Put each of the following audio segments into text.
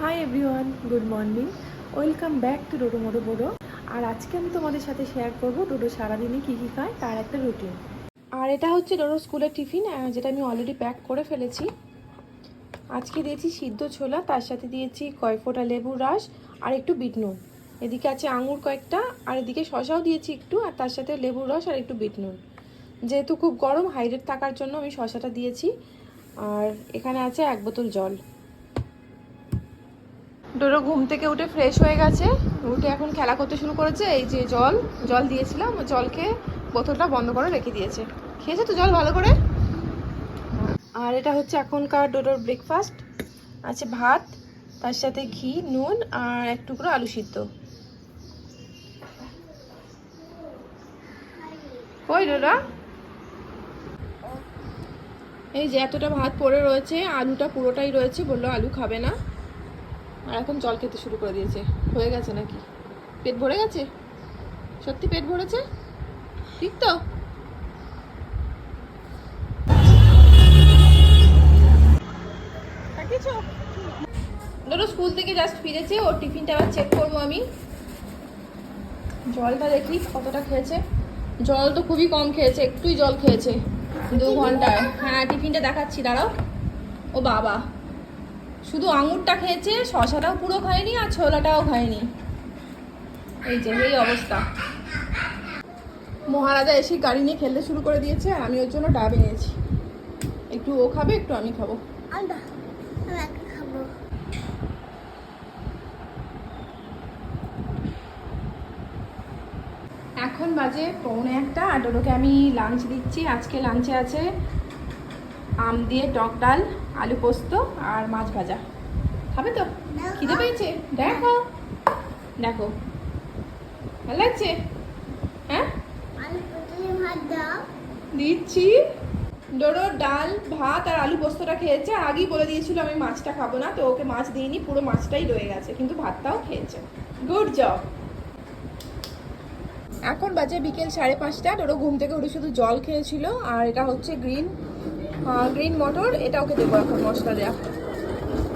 Hi everyone good morning welcome back to Dodo মোটো বোডো আর আজকে আমি তোমাদের সাথে শেয়ার করব ডোডো সারাদিনে কী কী খায়, তার একটা রুটিন আর এটা হচ্ছে ডোডো স্কুলের টিফিন যেটা আমি অলরেডি প্যাক করে ফেলেছি। আজকে দিয়েছি সিদ্ধ ছোলা, তার সাথে দিয়েছি কয় ফোঁটা লেবুর রস আর একটু বিট নুন। এদিকে আছে আঙুর কয়েকটা, আর এদিকে শশাও দিয়েছি একটু, আর তার সাথে লেবুর রস আর একটু বিট নুন। যেহেতু খুব গরম হাইড্রেট থাকার জন্য আমি শশাটা দিয়েছি। আর এখানে আছে এক বোতল জল। ডোরো ঘুম থেকে উঠে ফ্রেশ হয়ে গেছে। উঠে এখন খেলা করতে শুরু করেছে, এই যে জল জল দিয়েছিলাম ও জলকে বোতলটা বন্ধ করে রেখে দিয়েছে। খেয়েছে তো জল ভালো করে? আর এটা হচ্ছে এখনকার ডোডোর ব্রেকফাস্ট আছে ভাত, তার সাথে ঘি, নুন আর এক টুকরো আলু সিদ্ধ। ওই ডোরা? এই যে এতটা ভাত পড়ে রয়েছে, আলুটা পুরোটাই রয়েছে, বলল আলু খাবে না। আর এখন জল খেতে শুরু করে দিয়েছে। হয়ে গেছে নাকি? পেট ভরে গেছে? সত্যি পেট ভরেছে? ঠিক তো? ধরো স্কুল থেকে জাস্ট ফিরেছে ওর টিফিনটা আবার চেক করব আমি। জলটা দেখি কতটা খেয়েছে। জল তো খুবই কম খেয়েছে একটুই জল খেয়েছে। দু ঘন্টায়। হ্যাঁ টিফিনটা দেখাচ্ছি দাঁড়াও। ও বাবা। শুধু আঙুরটা খেয়েছে শশাটাও পুরো খায়নি আর ছোলাটাও খায়নি। এই যে এই অবস্থা। মহারাজা এসে গাড়ি নিয়ে খেলতে শুরু করে দিয়েছে আর আমি ওর জন্য ডাবে নিয়েছি একটু ও খাবে একটু আমি খাব। এখন বাজে পৌনে একটা আর ডোডোকে আমি লাঞ্চ দিচ্ছি। আজকে লাঞ্চে আছে আম দিয়ে টক ডাল আলু পোস্ত আর মাছ ভাজা। খাবে তো? খিদে পেয়েছে? দেখো। দেখো। ভালো লাগছে? হ্যাঁ? দিচ্ছি। ডোডো ডাল ভাত আর আলু পোস্তটা খেয়েছে। আগেই বলে দিয়েছিল আমি মাছটা খাব না তো ওকে মাছ দিইনি পুরো মাছটাই রয়ে গেছে কিন্তু ভাতটাও খেয়েছে। Good job. এখন বাজে বিকেল সাড়ে পাঁচটা। ডোডো ঘুম থেকে উঠে শুধু জল খেয়েছিল আর এটা হচ্ছে গ্রিন। গ্রিন মটর এটা ওকে দেবো এখন মশলা দেওয়া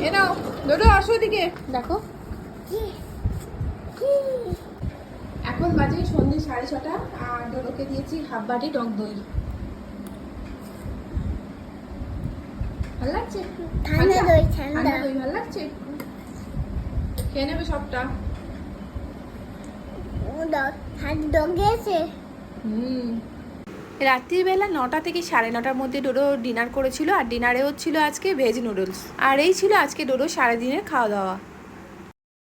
এ নাও ডোডো আসো এদিকে। দেখো। এখন বাজে সন্ধ্যে সাড়ে ছটা আর ডোডোকে দিয়েছি হাফ বাটি টক দই। ভালো লাগছে ঠান্ডা দই ঠান্ডা। ঠান্ডা দই ভালো লাগছে খেয়ে নেবে সবটা? ঠান্ডা হুম। রাত্রিবেলা নটা থেকে সাড়ে নটার মধ্যে ডোডো ডিনার করেছিল আর ডিনারে হচ্ছিল আজকে ভেজ নুডলস। আর এই ছিল আজকে ডোডো সারাদিনের খাওয়া দাওয়া।